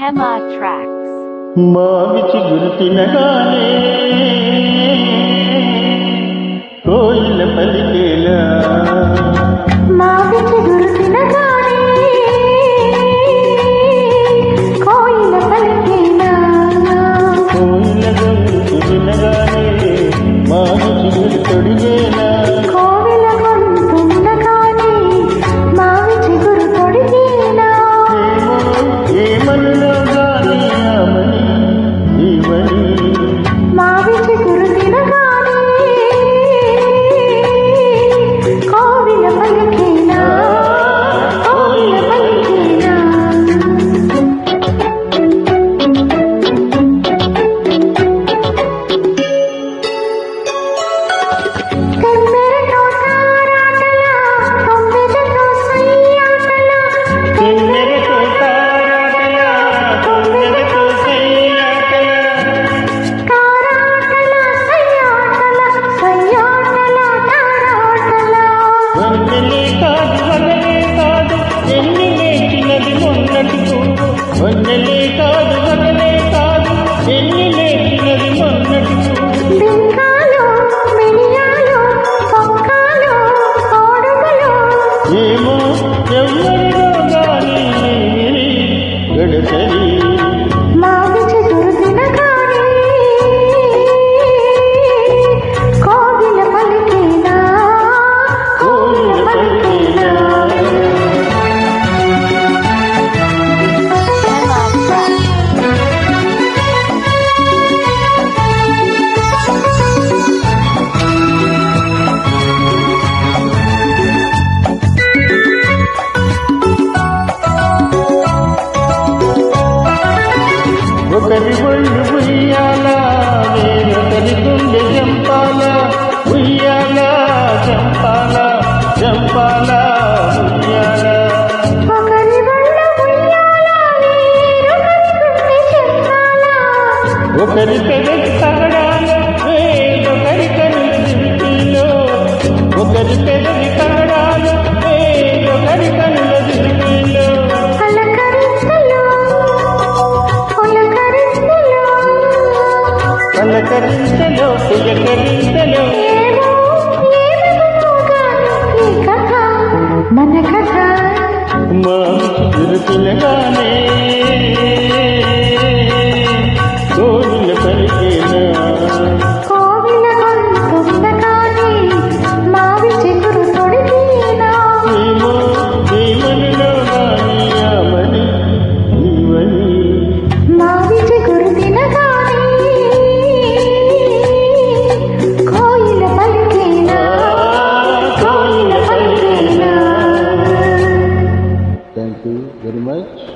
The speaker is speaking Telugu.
Hema Tracks. మావిచి గుర్తినగానే కోయిల పలి వన్నెలే కాదు వన్నెలే కాదు ఎన్ని లేచినది మొన్నటి పువ్వు వన్నెలే కాదు వన్నెలే కాదు ఎన్ని లేచినది మొన్నటి పువ్వు ఏమో ఎవరిలో ఒళ్ళు ఉయ్యాల వేరొకరి గుండె జంపాల ఉయ్యాల జంపాల ఉయ్యాల. ఒకరి వల్ల ఉయ్యాల వేరొకరి పెదవి ఒకరి పెదవి మన కథ. మామిడి గురుతినగానే very much.